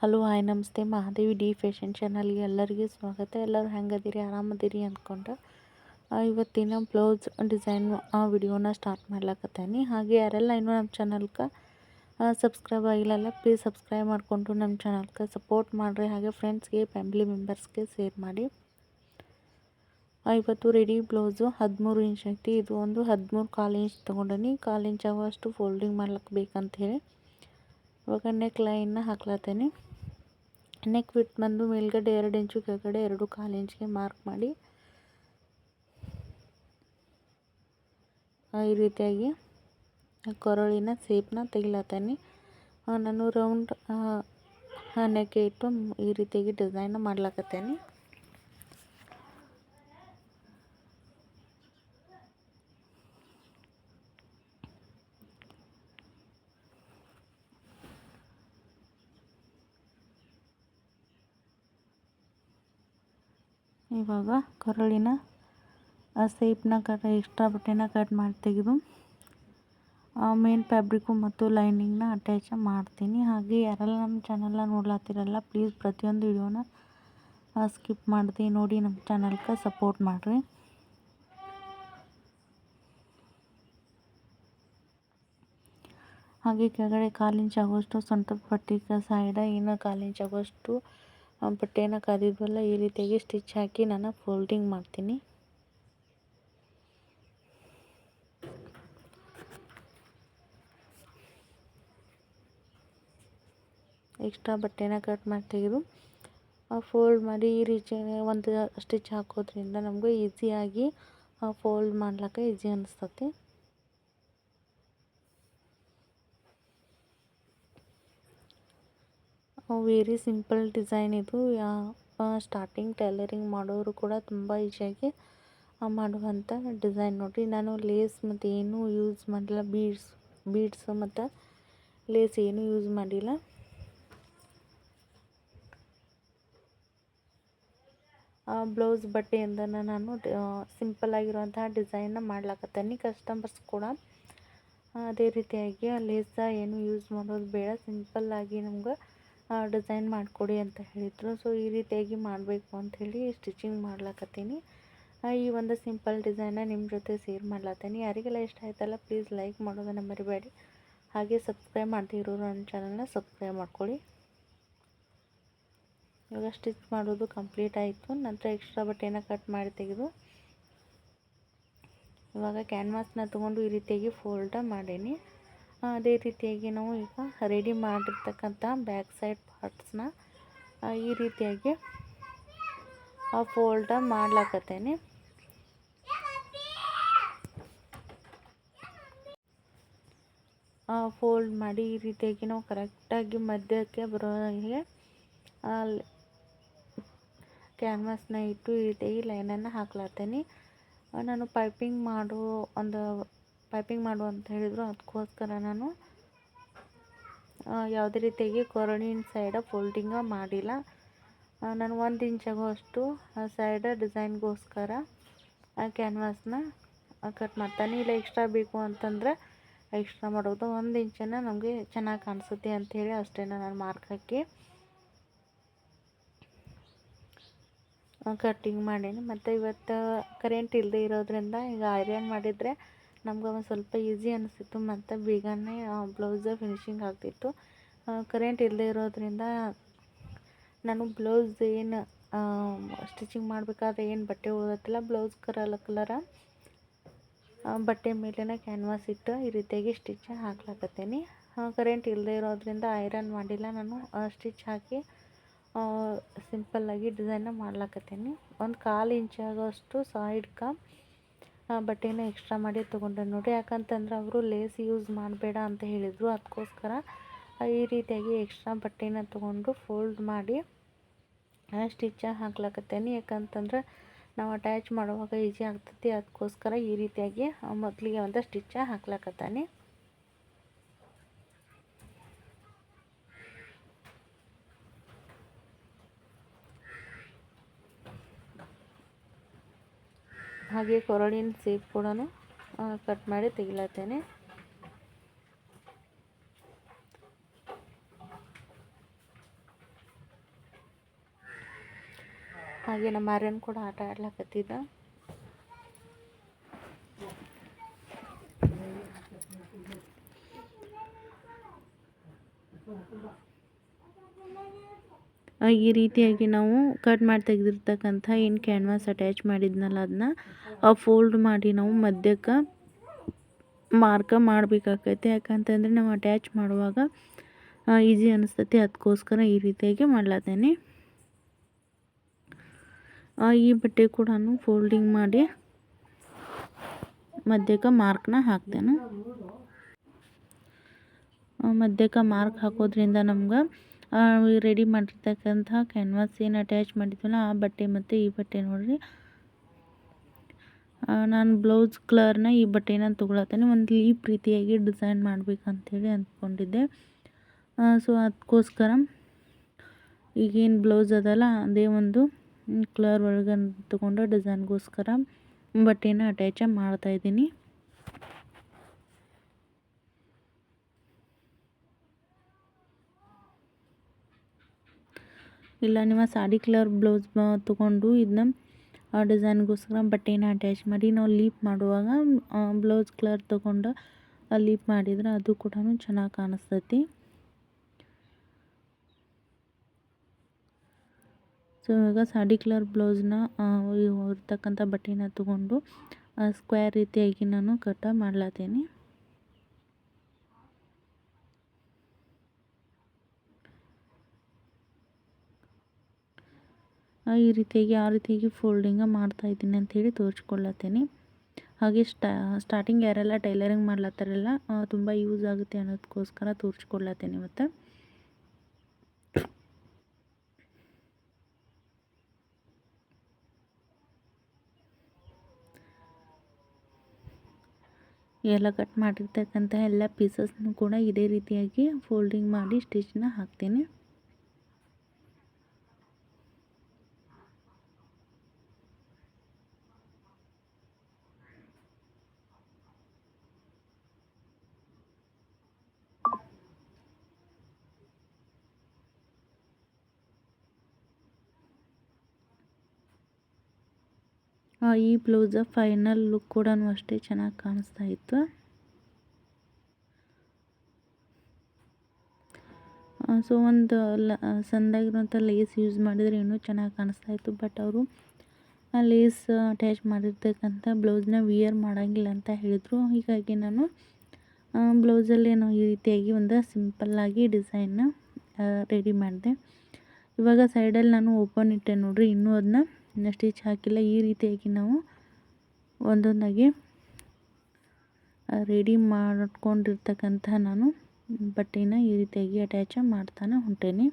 Hello, hi, ನಮಸ್ತೆ. Mahadevi D fashion ಚಾನಲ್ಗೆ ಎಲ್ಲರಿಗೂ ಸ್ವಾಗತ. ಎಲ್ಲರೂ ಹೆಂಗದಿರಿ? ಆರಾಮದಿರಿ ಅಂದ್ಕೊಂಡು ಇವತ್ತಿನ ಬ್ಲೌಸ್ ಡಿಸೈನ್ ಆ ವಿಡಿಯೋನ ಸ್ಟಾರ್ಟ್ ಮಾಡ್ಲಕತ್ತೇನೆ. ಹಾಗೆ ಯಾರೆಲ್ಲ ಇನ್ನೂ ನಮ್ಮ ಚಾನಲ್ಗೆ ಸಬ್ಸ್ಕ್ರೈಬ್ ಆಗಿಲ್ಲಲ್ಲ ಪ್ಲೀಸ್ ಸಬ್ಸ್ಕ್ರೈಬ್ ಮಾಡಿಕೊಂಡು ನಮ್ಮ ಚಾನಲ್ಗೆ ಸಪೋರ್ಟ್ ಮಾಡಿರಿ. ಹಾಗೆ ಫ್ರೆಂಡ್ಸ್ಗೆ ಫ್ಯಾಮಿಲಿ ಮೆಂಬರ್ಸ್ಗೆ ಶೇರ್ ಮಾಡಿ. ಇವತ್ತು ರೆಡಿ ಬ್ಲೌಸು ಹದಿಮೂರು ಇಂಚ್ ಐತಿ. ಇದು ಒಂದು ಹದಿಮೂರು ಕಾಲು ಇಂಚ್ ತೊಗೊಂಡೀನಿ. ಕಾಲು ಇಂಚ್ ಆಗುವಷ್ಟು ಫೋಲ್ಡಿಂಗ್ ಮಾಡ್ಲಿಕ್ಕೆ ಬೇಕಂತ ಹೇಳಿ ಇವಾಗ ನೆಕ್ ಲೈನ್ನ ಹಾಕ್ಲತ್ತೇನೆ. ನೆಕ್ ಬಿಟ್ಟು ಬಂದು ಮೇಲ್ಗಡೆ ಎರಡು ಇಂಚು ಕೆಳಗಡೆ ಎರಡು ಕಾಲು ಇಂಚಿಗೆ ಮಾರ್ಕ್ ಮಾಡಿ. ಈ ರೀತಿಯಾಗಿ ಕೊರಳಿನ ಸೇಪ್ನ ತೆಗಿಲತ್ತೇನೆ. ನಾನು ರೌಂಡ್ ನೆಕ್ ಇಟ್ಟು ಈ ರೀತಿಯಾಗಿ ಡಿಸೈನ್ ಮಾಡ್ಲಕತ್ತೇನೆ. ಇವಾಗ ಕೊರಳಿನ ಸೇಪ್ನ ಕಟ್ ಎಕ್ಸ್ಟ್ರಾ ಬಟ್ಟೆನ ಕಟ್ ಮಾಡಿ ತೆಗೆದು ಮೇನ್ ಫ್ಯಾಬ್ರಿಕ್ಕು ಮತ್ತು ಲೈನಿಂಗ್ನ ಅಟ್ಯಾಚ್ ಮಾಡ್ತೀನಿ. ಹಾಗೆ ಯಾರೆಲ್ಲ ನಮ್ಮ ಚಾನಲ್ನ ನೋಡ್ಲಾತಿರಲ್ಲ ಪ್ಲೀಸ್ ಪ್ರತಿಯೊಂದು ವಿಡಿಯೋನ ಸ್ಕಿಪ್ ಮಾಡಿದೆ ನೋಡಿ ನಮ್ಮ ಚಾನಲ್ಗೆ ಸಪೋರ್ಟ್ ಮಾಡಿರಿ. ಹಾಗೆ ಕೆಳಗಡೆ ಕಾಲು ಇಂಚ್ ಆಗೋಷ್ಟು ಸೊಂಟದ ಪಟ್ಟಿಗೆ ಸೈಡ ಏನು ಕಾಲು ಆಗೋಷ್ಟು ಆ, ಬಟ್ಟೆನ ಕಾದಿದ್ವಲ್ಲ ಈ ರೀತಿಯಾಗಿ ಸ್ಟಿಚ್ ಹಾಕಿ ನಾನು ಫೋಲ್ಡಿಂಗ್ ಮಾಡ್ತೀನಿ. ಎಕ್ಸ್ಟ್ರಾ ಬಟ್ಟೆನ ಕಟ್ ಮಾಡಿ ತೆಗೆದು ಫೋಲ್ಡ್ ಮಾಡಿ ಈ ರೀತಿ ಒಂದು ಸ್ಟಿಚ್ ಹಾಕೋದ್ರಿಂದ ನಮಗೂ ಈಸಿಯಾಗಿ ಫೋಲ್ಡ್ ಮಾಡ್ಲಿಕ್ಕೆ ಈಸಿ ಅನಿಸ್ತತಿ. ವೆರಿ ಸಿಂಪಲ್ ಡಿಸೈನ್ ಇದು. ಸ್ಟಾರ್ಟಿಂಗ್ ಟೈಲರಿಂಗ್ ಮಾಡೋರು ಕೂಡ ತುಂಬ ಈಸಿಯಾಗಿ ಮಾಡುವಂಥ ಡಿಸೈನ್ ನೋಡಿರಿ ನಾನು ಲೇಸ್ ಮತ್ತು ಏನೂ ಯೂಸ್ ಮಾಡಿಲ್ಲ. ಬೀಡ್ಸ್ ಬೀಡ್ಸ್ ಮತ್ತು ಲೇಸ್ ಏನೂ ಯೂಸ್ ಮಾಡಿಲ್ಲ. ಬ್ಲೌಸ್ ಬಟ್ಟೆಯಿಂದ ನಾನು ಸಿಂಪಲ್ ಆಗಿರುವಂತಹ ಡಿಸೈನ್ನ ಮಾಡ್ಲಾಕತ್ತೀನಿ. ಕಸ್ಟಮರ್ಸ್ ಕೂಡ, ಅದೇ ರೀತಿಯಾಗಿ ಲೇಸ ಏನು ಯೂಸ್ ಮಾಡೋದು ಬೇಡ. ಸಿಂಪಲ್ಲಾಗಿ ನಮ್ಗೆ ಡಿಸೈನ್ ಮಾಡಿಕೊಡಿ ಅಂತ ಹೇಳಿದರು. ಸೊ ಈ ರೀತಿಯಾಗಿ ಮಾಡಬೇಕು ಅಂಥೇಳಿ ಸ್ಟಿಚಿಂಗ್ ಮಾಡ್ಲಾಕತ್ತೀನಿ. ಈ ಒಂದು ಸಿಂಪಲ್ ಡಿಸೈನ ನಿಮ್ಮ ಜೊತೆ ಶೇರ್ ಮಾಡ್ಲತ್ತೀನಿ. ಯಾರಿಗೆಲ್ಲ ಇಷ್ಟ ಆಯ್ತಲ್ಲ ಪ್ಲೀಸ್ ಲೈಕ್ ಮಾಡೋದನ್ನು ಮರಿಬೇಡಿ. ಹಾಗೆ ಸಬ್ಸ್ಕ್ರೈಬ್ ಮಾಡ್ತಿರು ನನ್ನ ಚಾನಲ್ನ ಸಬ್ಸ್ಕ್ರೈಬ್ ಮಾಡ್ಕೊಳ್ಳಿ ಇವಾಗ ಸ್ಟಿಚ್ ಮಾಡೋದು ಕಂಪ್ಲೀಟ್ ಆಯಿತು. ನಂತರ ಎಕ್ಸ್ಟ್ರಾ ಬಟ್ಟೆನ ಕಟ್ ಮಾಡಿ ತೆಗೆದು ಇವಾಗ ಕ್ಯಾನ್ವಾಸ್ನ ತೊಗೊಂಡು ಈ ರೀತಿಯಾಗಿ ಫೋಲ್ಡ ಮಾಡೀನಿ ಅದೇ ರೀತಿಯಾಗಿ ನಾವು ಈಗ ರೆಡಿ ಮಾಡಿರ್ತಕ್ಕಂಥ ಬ್ಯಾಕ್ ಸೈಡ್ ಪಾರ್ಟ್ಸ್ನ ಈ ರೀತಿಯಾಗಿ ಫೋಲ್ಡ ಮಾಡ್ಲಾಕತ್ತೇನೆ. ಫೋಲ್ಡ್ ಮಾಡಿ ಈ ರೀತಿಯಾಗಿ ನಾವು ಕರೆಕ್ಟಾಗಿ ಮಧ್ಯಕ್ಕೆ ಬರೋ ಹಾಗೆ ಕ್ಯಾನ್ವಾಸ್ನ ಇಟ್ಟು ಈ ರೀತಿಯಾಗಿ ಲೈನನ್ನು ಹಾಕ್ಲತ್ತೇನೆ ನಾನು ಪೈಪಿಂಗ್ ಮಾಡೋ ಒಂದು ಪೈಪಿಂಗ್ ಮಾಡು ಅಂತ ಹೇಳಿದರು. ಅದಕ್ಕೋಸ್ಕರ ನಾನು ಯಾವುದೇ ರೀತಿಯಾಗಿ ಕೊರಳಿನ ಸೈಡ ಫೋಲ್ಡಿಂಗ ಮಾಡಿಲ್ಲ. ನಾನು ಒಂದು ಇಂಚಾಗೂ ಅಷ್ಟು ಆ ಸೈಡ ಡಿಸೈನ್ಗೋಸ್ಕರ ಆ ಕ್ಯಾನ್ವಾಸ್ನ ಕಟ್ ಮಾಡ್ತಾನೆ. ಇಲ್ಲ ಎಕ್ಸ್ಟ್ರಾ ಬೇಕು ಅಂತಂದರೆ ಎಕ್ಸ್ಟ್ರಾ ಮಾಡೋದು. ಒಂದು ಇಂಚನ ನಮಗೆ ಚೆನ್ನಾಗಿ ಕಾಣಿಸುತ್ತೆ ಅಂಥೇಳಿ ಅಷ್ಟೇ ನಾನು ಮಾರ್ಕ್ ಹಾಕಿ ಕಟ್ಟಿಂಗ್ ಮಾಡೀನಿ. ಮತ್ತು ಇವತ್ತು ಕರೆಂಟ್ ಇಲ್ಲದೆ ಇರೋದ್ರಿಂದ ಈಗ ಐರನ್ ಮಾಡಿದರೆ ನಮ್ಗೆ ಒಂದು ಸ್ವಲ್ಪ ಈಸಿ ಅನಿಸ್ತಿತ್ತು ಮತ್ತು ಬೇಗನೆ ಬ್ಲೌಸ್ ಫಿನಿಶಿಂಗ್ ಆಗ್ತಿತ್ತು. ಕರೆಂಟ್ ಇಲ್ಲದೆ ಇರೋದ್ರಿಂದ ನಾನು ಬ್ಲೌಸ್ ಏನು ಸ್ಟಿಚಿಂಗ್ ಮಾಡಬೇಕಾದ್ರೆ ಏನು ಬಟ್ಟೆ ಉಳಿದತ್ತಿಲ್ಲ ಬ್ಲೌಸ್ ಕಲರ್ ಕಲರ ಬಟ್ಟೆ ಮೇಲಿನ ಕ್ಯಾನ್ವಾಸ್ ಇಟ್ಟು ಈ ರೀತಿಯಾಗಿ ಸ್ಟಿಚ್ ಹಾಕ್ಲಾಕತ್ತೀನಿ. ಕರೆಂಟ್ ಇಲ್ಲದೆ ಇರೋದ್ರಿಂದ ಐರನ್ ಮಾಡಿಲ್ಲ ನಾನು. ಸ್ಟಿಚ್ ಹಾಕಿ ಸಿಂಪಲ್ಲಾಗಿ ಡಿಸೈನ್ನ ಮಾಡ್ಲಾಕತ್ತೀನಿ. ಒಂದು ಕಾಲು ಇಂಚ್ ಆಗೋಷ್ಟು ಸೈಡ್ಗೆ ಬಟ್ಟೆನ ಎಕ್ಸ್ಟ್ರಾ ಮಾಡಿ ತೊಗೊಂಡೆ ನೋಡಿ. ಯಾಕಂತಂದ್ರೆ ಅವರು ಲೇಸ್ ಯೂಸ್ ಮಾಡಬೇಡ ಅಂತ ಹೇಳಿದರು. ಅದಕ್ಕೋಸ್ಕರ ಈ ರೀತಿಯಾಗಿ ಎಕ್ಸ್ಟ್ರಾ ಬಟ್ಟೆನ ತೊಗೊಂಡು ಫೋಲ್ಡ್ ಮಾಡಿ ಸ್ಟಿಚ್ ಹಾಕ್ಲಾಕತ್ತೇನೆ. ಯಾಕಂತಂದ್ರೆ ನಾವು ಅಟ್ಯಾಚ್ ಮಾಡುವಾಗ ಈಜಿ ಆಗ್ತೈತಿ. ಅದಕ್ಕೋಸ್ಕರ ಈ ರೀತಿಯಾಗಿ ಮೊದಲಿಗೆ ಒಂದು ಸ್ಟಿಚ್ ಹಾಕ್ಲಾಕತ್ತಾನೆ. ಹಾಗೆ ಕೊರಳಿನ ಸೀಪ್ ಕೂಡ ಕಟ್ ಮಾಡಿ ತೆಗಿಲತ್ತೇನೆ. ಹಾಗೆ ನಮ್ಮ ಆರ್ಯನ್ ಕೂಡ ಆಟ ಆಡ್ಲಕತ್ತಿದ್ದ. ಈ ರೀತಿಯಾಗಿ ನಾವು ಕಟ್ ಮಾಡಿ ತೆಗೆದಿರ್ತಕ್ಕಂಥ ಏನು ಕ್ಯಾನ್ವಾಸ್ ಅಟ್ಯಾಚ್ ಮಾಡಿದ್ನಲ್ಲ ಅದನ್ನ ಫೋಲ್ಡ್ ಮಾಡಿ ನಾವು ಮಧ್ಯಕ್ಕೆ ಮಾರ್ಕ ಮಾಡಬೇಕಾಗೈತೆ ಯಾಕಂತಂದರೆ ನಾವು ಅಟ್ಯಾಚ್ ಮಾಡುವಾಗ ಈಸಿ ಅನಿಸ್ತೈತಿ. ಅದಕ್ಕೋಸ್ಕರ ಈ ರೀತಿಯಾಗಿ ಮಾಡ್ಲತ್ತೇನೆ ಈ ಬಟ್ಟೆ ಕೂಡ ಫೋಲ್ಡಿಂಗ್ ಮಾಡಿ ಮಧ್ಯಕ್ಕೆ ಮಾರ್ಕ್ನ ಹಾಕ್ತೇನೆ. ಮಧ್ಯಕ್ಕೆ ಮಾರ್ಕ್ ಹಾಕೋದ್ರಿಂದ ನಮ್ಗೆ ರೆಡಿ ಮಾಡಿರ್ತಕ್ಕಂಥ ಕ್ಯಾನ್ವಾಸ್ ಏನು ಅಟ್ಯಾಚ್ ಮಾಡಿದ್ವಲ್ಲ, ಆ ಬಟ್ಟೆ ಮತ್ತು ಈ ಬಟ್ಟೆ ನೋಡಿರಿ. ನಾನು ಬ್ಲೌಸ್ ಕಲರ್ನ ಈ ಬಟ್ಟೆನ ತೊಗೊಳತ್ತೇನೆ, ಒಂದು ಲೀಪ್ ರೀತಿಯಾಗಿ ಡಿಸೈನ್ ಮಾಡಬೇಕಂತೇಳಿ ಅಂದ್ಕೊಂಡಿದ್ದೆ ಸೊ ಅದಕ್ಕೋಸ್ಕರ ಈಗೇನು ಬ್ಲೌಸ್ ಅದಲ್ಲ, ಅದೇ ಒಂದು ಕಲರ್ ಒಳಗೆ ತೊಗೊಂಡು ಡಿಸೈನ್ಗೋಸ್ಕರ ಬಟ್ಟೆನ ಅಟ್ಯಾಚ ಮಾಡ್ತಾಯಿದ್ದೀನಿ ಇಲ್ಲ, ನಿಮ್ಮ ಸಾಡಿ ಕಲರ್ ಬ್ಲೌಸ್ ತೊಗೊಂಡು ಇದನ್ನ ಆ ಡಿಸೈನ್ಗೋಸ್ಕರ ಬಟ್ಟೆನ ಅಟ್ಯಾಚ್ ಮಾಡಿ ನಾವು ಲೀಪ್ ಮಾಡುವಾಗ ಬ್ಲೌಸ್ ಕಲರ್ ತೊಗೊಂಡು ಲೀಪ್ ಮಾಡಿದ್ರೆ ಅದು ಕೂಡ ಚೆನ್ನಾಗಿ ಕಾಣಿಸ್ತೈತಿ. ಸೊ, ಇವಾಗ ಸಾಡಿ ಕಲರ್ ಬ್ಲೌಸ್ನ ಇರ್ತಕ್ಕಂಥ ಬಟ್ಟೆನ ತೊಗೊಂಡು ಸ್ಕ್ವೇರ್ ರೀತಿಯಾಗಿ ನಾನು ಕಟ್ಟ ಮಾಡ್ಲತ್ತೀನಿ. ಈ ರೀತಿಯಾಗಿ, ಆ ರೀತಿಯಾಗಿ ಫೋಲ್ಡಿಂಗ ಮಾಡ್ತಾಯಿದ್ದೀನಿ ಅಂಥೇಳಿ ತೋರಿಸ್ಕೊಳ್ಳತ್ತೀನಿ. ಹಾಗೆ ಸ್ಟಾರ್ಟಿಂಗ್ ಯಾರೆಲ್ಲ ಟೈಲರಿಂಗ್ ಮಾಡ್ಲತ್ತಾರಲ್ಲ ತುಂಬ ಯೂಸ್ ಆಗುತ್ತೆ ಅನ್ನೋದಕ್ಕೋಸ್ಕರ ತೋರಿಸ್ಕೊಡ್ಲತ್ತೇನೆ ಇವತ್ತು. ಎಲ್ಲ ಕಟ್ ಮಾಡಿರ್ತಕ್ಕಂಥ ಎಲ್ಲ ಪೀಸಸ್ನು ಕೂಡ ಇದೇ ರೀತಿಯಾಗಿ ಫೋಲ್ಡಿಂಗ್ ಮಾಡಿ ಸ್ಟಿಚ್ನ ಹಾಕ್ತೀನಿ. ಈ ಬ್ಲೌಸ ಫೈನಲ್ ಲುಕ್ ಕೂಡ ಅಷ್ಟೇ ಚೆನ್ನಾಗಿ ಕಾಣಿಸ್ತಾ ಇತ್ತು. ಸೊ ಒಂದು ಲ ಸಣ್ಣದಾಗಿರುವಂಥ ಲೇಸ್ ಯೂಸ್ ಮಾಡಿದರೆ ಇನ್ನೂ ಚೆನ್ನಾಗಿ ಕಾಣಿಸ್ತಾ ಇತ್ತು ಬಟ್ ಅವರು ಆ ಲೇಸ್ ಅಟ್ಯಾಚ್ ಮಾಡಿರ್ತಕ್ಕಂಥ ಬ್ಲೌಸ್ನ ವಿಯರ್ ಮಾಡೋಂಗಿಲ್ಲ ಅಂತ ಹೇಳಿದರು. ಹೀಗಾಗಿ ನಾನು ಬ್ಲೌಸಲ್ಲಿ ಏನೋ ಈ ರೀತಿಯಾಗಿ ಒಂದು ಸಿಂಪಲ್ಲಾಗಿ ಡಿಸೈನ್ನ ರೆಡಿ ಮಾಡಿದೆ. ಇವಾಗ ಸೈಡಲ್ಲಿ ನಾನು ಓಪನ್ ಇಟ್ಟೆ ನೋಡಿರಿ, ಇನ್ನೂ ಅದನ್ನ ಸ್ಟಿಚ್ ಹಾಕಿಲ್ಲ. ಈ ರೀತಿಯಾಗಿ ನಾವು ಒಂದೊಂದಾಗಿ ರೆಡಿ ಮಾಡ್ಕೊಂಡಿರ್ತಕ್ಕಂಥ ನಾನು ಬಟ್ಟೆನ ಈ ರೀತಿಯಾಗಿ ಅಟ್ಯಾಚ ಮಾಡ್ತಾನೆ ಹೊಂಟೇನಿ.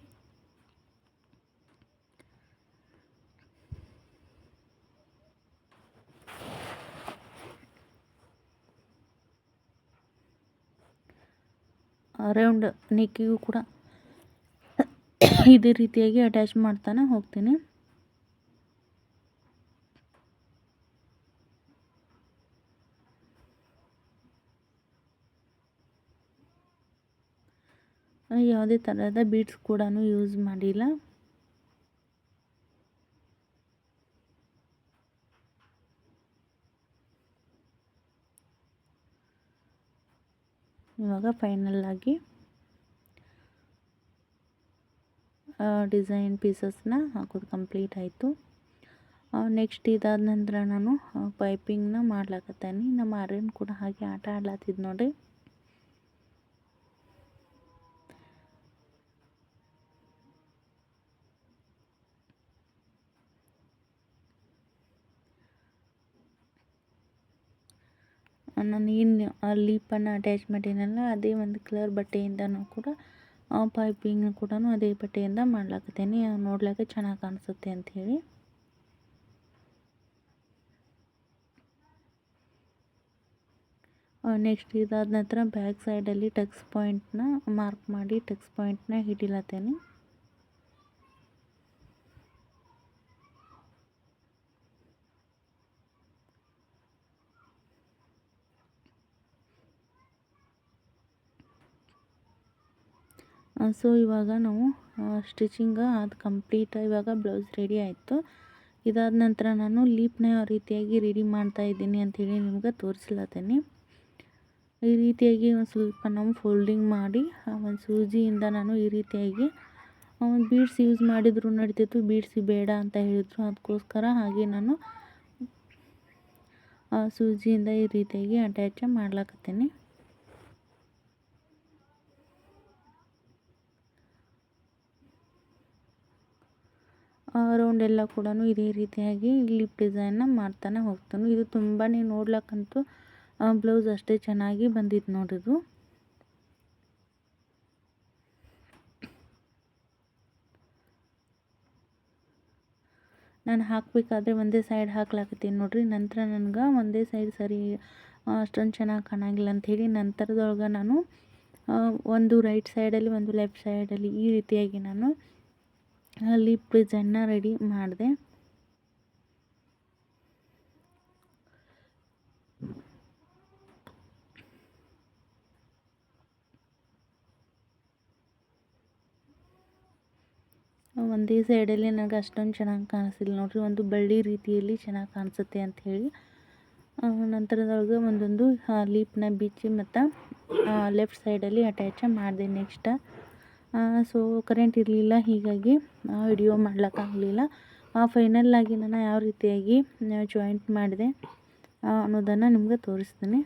ರೌಂಡ್ ನೆಕ್ಕಿಗೂ ಕೂಡ ಇದೇ ರೀತಿಯಾಗಿ ಅಟ್ಯಾಚ್ ಮಾಡ್ತಾನೆ ಹೋಗ್ತೀನಿ. ಯಾವುದೇ ಥರದ ಬೀಡ್ಸ್ ಕೂಡ ಯೂಸ್ ಮಾಡಿಲ್ಲ. ಇವಾಗ ಫೈನಲ್ ಆಗಿ ಡಿಸೈನ್ ಪೀಸಸ್ನ ಹಾಕೋದು ಕಂಪ್ಲೀಟ್ ಆಯಿತು. ನೆಕ್ಸ್ಟ್ ಇದಾದ ನಂತರ ನಾನು ಪೈಪಿಂಗ್ನ ಮಾಡ್ಲಾಕತ್ತೀನಿ. ನಮ್ಮ ಅರೇನ್ ಕೂಡ ಹಾಗೆ ಆಟ ಆಡ್ಲತ್ತಿದ್ದು ನೋಡಿ ನಾನು ಏನು ಆ ಲೀಪನ್ನು ಅಟ್ಯಾಚ್ ಮಾಡಿನಲ್ಲ ಅದೇ ಒಂದು ಕಲರ್ ಬಟ್ಟೆಯಿಂದನೂ ಕೂಡ ಪೈಪಿಂಗ್ ಕೂಡ ಅದೇ ಬಟ್ಟೆಯಿಂದ ಮಾಡ್ಲಾಕತ್ತೇನೆ. ನೋಡ್ಲಿಕ್ಕೆ ಚೆನ್ನಾಗಿ ಕಾಣಿಸುತ್ತೆ ಅಂಥೇಳಿ ನೆಕ್ಸ್ಟ್ ಇದಾದ ನಂತರ ಬ್ಯಾಕ್ ಸೈಡಲ್ಲಿ ಟಕ್ಸ್ ಪಾಯಿಂಟ್ನ ಮಾರ್ಕ್ ಮಾಡಿ ಟಕ್ಸ್ ಪಾಯಿಂಟ್ನ ಹಿಡಿಲತ್ತೇನೆ. ಸೊ ಇವಾಗ ನಾವು ಸ್ಟಿಚಿಂಗ್ ಅದು ಕಂಪ್ಲೀಟ್ ಇವಾಗ ಬ್ಲೌಸ್ ರೆಡಿ ಆಯಿತು. ಇದಾದ ನಂತರ ನಾನು ಲೀಪ್ನ ಯಾವ ರೀತಿಯಾಗಿ ರೆಡಿ ಮಾಡ್ತಾ ಇದ್ದೀನಿ ಅಂಥೇಳಿ ನಿಮ್ಗೆ ತೋರಿಸ್ಲತ್ತೀನಿ. ಈ ರೀತಿಯಾಗಿ ಒಂದು ಸ್ವಲ್ಪ ನಾವು ಫೋಲ್ಡಿಂಗ್ ಮಾಡಿ ಒಂದು ಸೂಜಿಯಿಂದ ನಾನು ಈ ರೀತಿಯಾಗಿ ಒಂದು ಬೀಡ್ಸ್ ಯೂಸ್ ಮಾಡಿದ್ರು ನಡೀತಿತ್ತು ಬೀಡ್ಸ್ ಬೇಡ ಅಂತ ಹೇಳಿದರು. ಅದಕ್ಕೋಸ್ಕರ ಹಾಗೆ ನಾನು ಸೂಜಿಯಿಂದ ಈ ರೀತಿಯಾಗಿ ಅಟ್ಯಾಚ್ ಮಾಡ್ಲಾಕತ್ತೀನಿ. ರೌಂಡ್ ಎಲ್ಲ ಕೂಡ ಇದೇ ರೀತಿಯಾಗಿ ಲಿಪ್ ಡಿಸೈನ್ನ ಮಾಡ್ತಾನೆ ಹೋಗ್ತಾನೆ. ಇದು ತುಂಬಾ ನೋಡ್ಲಕ್ಕಂತೂ ಬ್ಲೌಸ್ ಅಷ್ಟೇ ಚೆನ್ನಾಗಿ ಬಂದಿತ್ತು ನೋಡಿದ್ದು ನಾನು ಹಾಕಬೇಕಾದ್ರೆ ಒಂದೇ ಸೈಡ್ ಹಾಕ್ಲಾಕತ್ತೀನಿ ನೋಡಿರಿ. ನಂತರ ನನಗೆ ಒಂದೇ ಸೈಡ್ ಸರಿ ಅಷ್ಟೊಂದು ಚೆನ್ನಾಗಿ ಕಾಣಂಗಿಲ್ಲ ಅಂಥೇಳಿ ನಂತರದೊಳಗೆ ನಾನು ಒಂದು ರೈಟ್ ಸೈಡಲ್ಲಿ ಒಂದು ಲೆಫ್ಟ್ ಸೈಡಲ್ಲಿ ಈ ರೀತಿಯಾಗಿ ನಾನು ಲಿಪ್ ಡಿಸೈನ್ನ ರೆಡಿ ಮಾಡಿದೆ. ಒಂದೇ ಸೈಡಲ್ಲಿ ನನಗೆ ಅಷ್ಟೊಂದು ಚೆನ್ನಾಗಿ ಕಾಣಿಸಿಲ್ಲ ನೋಡಿರಿ, ಒಂದು ಬಳ್ಳಿ ರೀತಿಯಲ್ಲಿ ಚೆನ್ನಾಗಿ ಕಾಣಿಸುತ್ತೆ ಅಂಥೇಳಿ ನಂತರದೊಳಗೆ ಒಂದೊಂದು ಲೀಪ್ನ ಬಿಚ್ಚಿ ಮತ್ತು ಲೆಫ್ಟ್ ಸೈಡಲ್ಲಿ ಅಟ್ಯಾಚ್ ಮಾಡಿದೆ ನೆಕ್ಸ್ಟ್ ಸೊ ಕರೆಂಟ್ ಇರಲಿಲ್ಲ, ಹೀಗಾಗಿ ವಿಡಿಯೋ ಮಾಡ್ಲಿಕ್ಕಾಗಲಿಲ್ಲ ಫೈನಲ್ಲಾಗಿ ನಾನು ಯಾವ ರೀತಿಯಾಗಿ ಜಾಯಿಂಟ್ ಮಾಡಿದೆ ಅನ್ನೋದನ್ನು ನಿಮಗೆ ತೋರಿಸ್ತೀನಿ.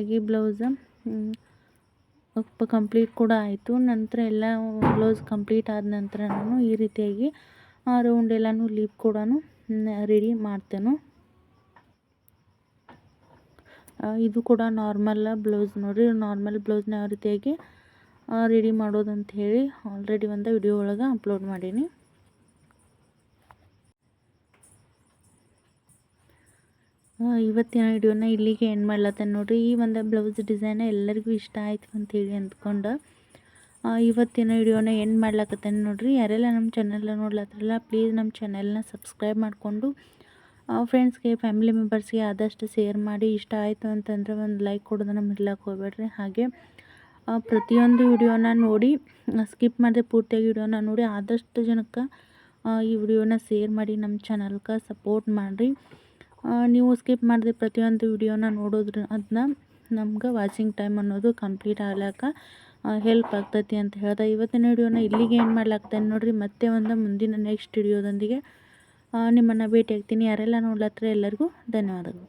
ಆಗಿ ಬ್ಲೌಸ್ ಕಂಪ್ಲೀಟ್ ಕೂಡ ಆಯಿತು. ನಂತರ ಎಲ್ಲ ಬ್ಲೌಸ್ ಕಂಪ್ಲೀಟ್ ಆದ ನಂತರ ನಾನು ಈ ರೀತಿಯಾಗಿ ರೌಂಡ್ ಎಲ್ಲನೂ ಲೀಪ್ ಕೂಡ ರೆಡಿ ಮಾಡ್ತೇನೆ. ಇದು ಕೂಡ ನಾರ್ಮಲ್ ಬ್ಲೌಸ್ ನೋಡಿರಿ, ನಾರ್ಮಲ್ ಬ್ಲೌಸ್ನ ಯಾವ ರೀತಿಯಾಗಿ ರೆಡಿ ಮಾಡೋದು ಅಂತ ಹೇಳಿ ಆಲ್ರೆಡಿ ಒಂದು ವಿಡಿಯೋ ಒಳಗೆ ಅಪ್ಲೋಡ್ ಮಾಡೀನಿ. ಇವತ್ತಿನ ವಿಡಿಯೋನ ಇಲ್ಲಿಗೆ ಎಂಡ್ ಮಾಡ್ಲತ್ತೇನೆ ನೋಡಿರಿ. ಈ ಒಂದು ಬ್ಲೌಸ್ ಡಿಸೈನ್ ಎಲ್ಲರಿಗೂ ಇಷ್ಟ ಆಯ್ತು ಅಂತೇಳಿ ಅಂದ್ಕೊಂಡು ಇವತ್ತಿನ ವಿಡಿಯೋನ ಎಂಡ್ ಮಾಡ್ಲಕತ್ತೇನೆ ನೋಡಿರಿ. ಯಾರೆಲ್ಲ ನಮ್ಮ ಚಾನೆಲ್ ನೋಡ್ಲತ್ತಾರಲ್ಲ ಪ್ಲೀಸ್ ನಮ್ಮ ಚಾನೆಲ್ನ ಸಬ್ಸ್ಕ್ರೈಬ್ ಮಾಡಿಕೊಂಡು ಫ್ರೆಂಡ್ಸ್ಗೆ ಫ್ಯಾಮಿಲಿ ಮೆಂಬರ್ಸ್ಗೆ ಆದಷ್ಟು ಶೇರ್ ಮಾಡಿ, ಇಷ್ಟ ಆಯಿತು ಅಂತಂದರೆ ಒಂದು ಲೈಕ್ ಕೊಡೋದನ್ನು ಮರಿಲಕ್ಕೆ ಹೋಗ್ಬೇಡ್ರಿ. ಹಾಗೆ ಪ್ರತಿಯೊಂದು ವಿಡಿಯೋನ ನೋಡಿ ಸ್ಕಿಪ್ ಮಾಡಿದೆ ಪೂರ್ತಿಯಾಗಿ ವಿಡಿಯೋನ ನೋಡಿ, ಆದಷ್ಟು ಜನಕ್ಕೆ ಈ ವಿಡಿಯೋನ ಶೇರ್ ಮಾಡಿ ನಮ್ಮ ಚಾನಲ್ಗೆ ಸಪೋರ್ಟ್ ಮಾಡಿರಿ. ನೀವು ಸ್ಕಿಪ್ ಮಾಡಿದೆ ಪ್ರತಿಯೊಂದು ವಿಡಿಯೋನ ನೋಡೋದ್ರ ಅದನ್ನ ನಮ್ಗೆ ವಾಚಿಂಗ್ ಟೈಮ್ ಅನ್ನೋದು ಕಂಪ್ಲೀಟ್ ಆಗ್ಲಾಕ ಹೆಲ್ಪ್ ಆಗ್ತೈತಿ ಅಂತ ಹೇಳ್ದೆ. ಇವತ್ತಿನ ವಿಡಿಯೋನ ಇಲ್ಲಿಗೆ ಏನು ಮಾಡ್ಲಾಗ್ತೇನೆ ನೋಡಿರಿ. ಮತ್ತೆ ಒಂದು ಮುಂದಿನ ನೆಕ್ಸ್ಟ್ ವಿಡಿಯೋದೊಂದಿಗೆ ನಿಮ್ಮನ್ನು ಭೇಟಿ ಆಗ್ತೀನಿ ಯಾರೆಲ್ಲ ನೋಡ್ಲತ್ತರ ಎಲ್ಲರಿಗೂ ಧನ್ಯವಾದಗಳು.